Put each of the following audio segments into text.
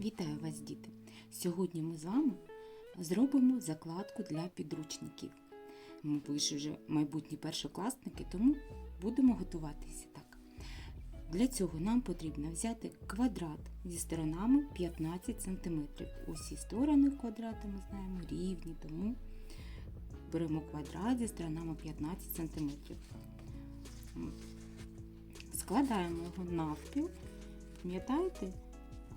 Вітаю вас, діти! Сьогодні ми з вами зробимо закладку для підручників. Ми вже майбутні першокласники, тому будемо готуватися так. Для цього нам потрібно взяти квадрат зі сторонами 15 см. Усі сторони квадрата ми знаємо рівні, тому беремо квадрат зі сторонами 15 см. Складаємо його навпіл. Пам'ятаєте?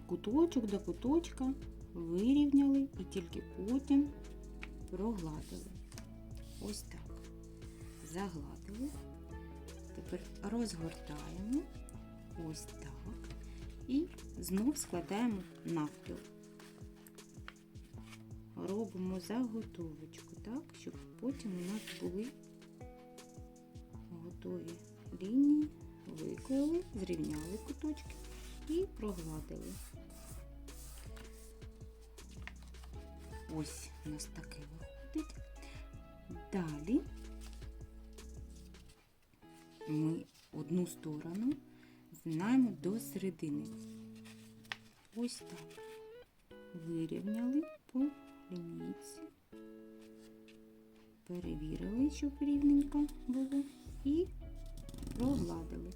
Куточок до куточка вирівняли і тільки потім прогладили. Ось так. Загладили. Тепер розгортаємо ось так. І знов складаємо навпіл. Робимо заготовочку, так, щоб потім у нас були готові лінії, виклали, зрівняли куточки і прогладили. Ось у нас таке виходить. Далі ми одну сторону згинаємо до середини. Ось так. Вирівняли по лінійці, перевірили, щоб рівненько було, і прогладили.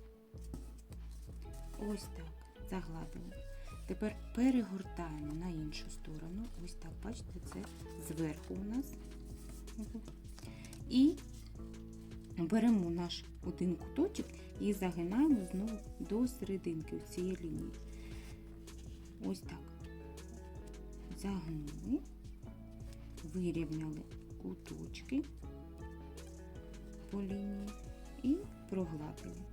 Ось так, загладили. Тепер перегортаємо на іншу сторону. Ось так, бачите, це зверху у нас. І беремо наш один куточок і загинаємо знову до серединки цієї лінії. Ось так. Загнули, вирівняли куточки по лінії і прогладили.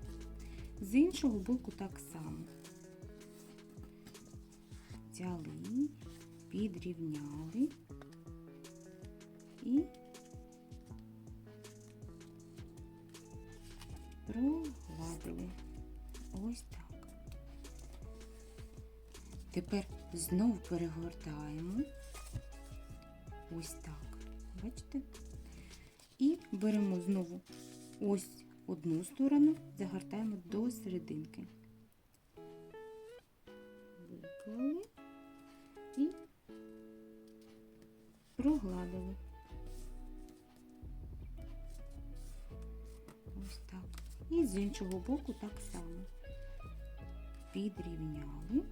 З іншого боку так само взяли, підрівняли і прогладили. Ось так. Тепер знову перегортаємо. Ось так. Бачите? І беремо знову ось одну сторону, загортаємо до серединки. Виклали і прогладили. Ось так. І з іншого боку так само. Підрівняли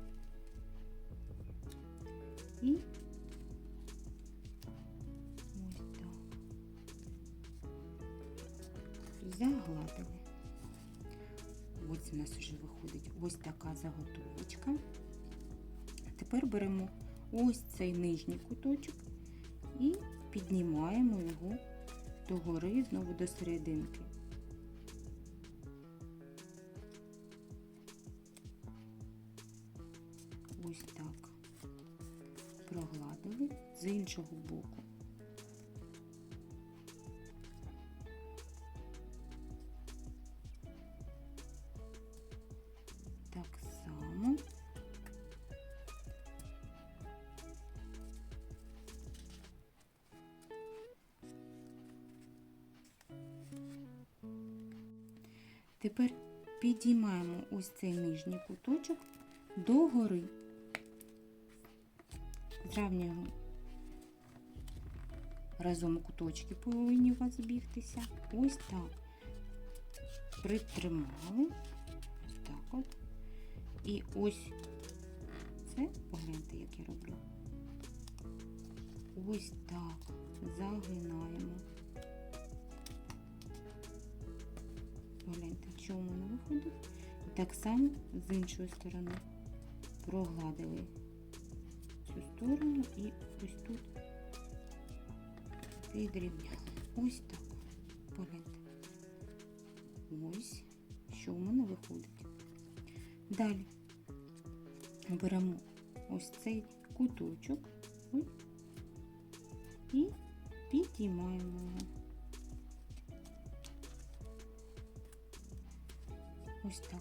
і ось так. Загладили. Ось у нас вже виходить ось така заготовочка. Тепер беремо ось цей нижній куточок і піднімаємо його догори знову до серединки. Ось так. Прогладили з іншого боку. Тепер підіймаємо ось цей нижній куточок догори. Зравнюємо разом куточки повинні у вас збігтися. Ось так. Притримали. Ось так от. І ось це, погляньте, як я роблю. Ось так. Загинаємо. Погляньте, що у мене виходить. І так само з іншої сторони прогладили цю сторону і ось тут підрівняли. Ось так. Погляньте. Ось, що у мене виходить. Далі беремо ось цей куточок і підіймаємо його. Ось так.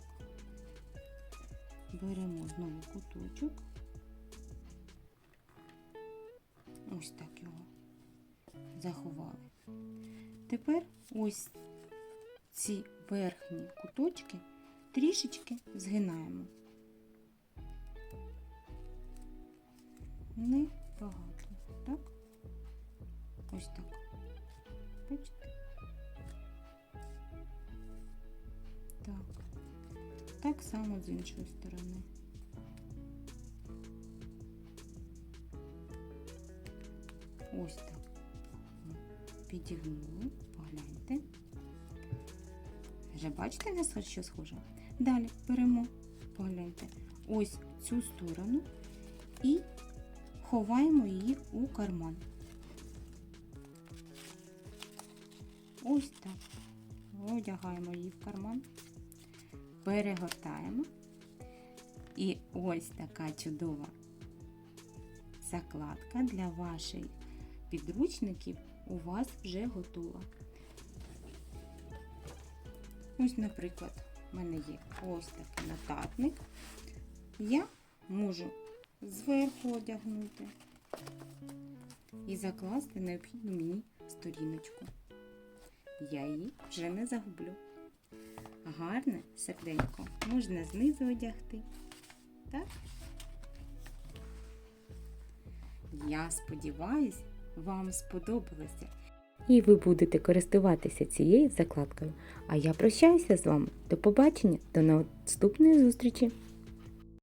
Беремо знову куточок. Ось так його заховали. Тепер ось ці верхні куточки трішечки згинаємо. не. Так само з іншої сторони. Ось так. Підігнули, погляньте. Вже бачите, на що схоже? Далі беремо, погляньте, ось цю сторону і ховаємо її у карман. Ось так. Одягаємо її в карман, перегортаємо. І ось така чудова закладка для ваших підручників у вас вже готова. Ось, наприклад, в мене є ось такий нотатник. Я можу зверху одягнути і закласти необхідну мені сторіночку. Я її вже не загублю. Гарне серденько можна знизу одягти. Так? Я сподіваюсь, вам сподобалося. І ви будете користуватися цією закладкою. А я прощаюся з вами. До побачення, до наступної зустрічі!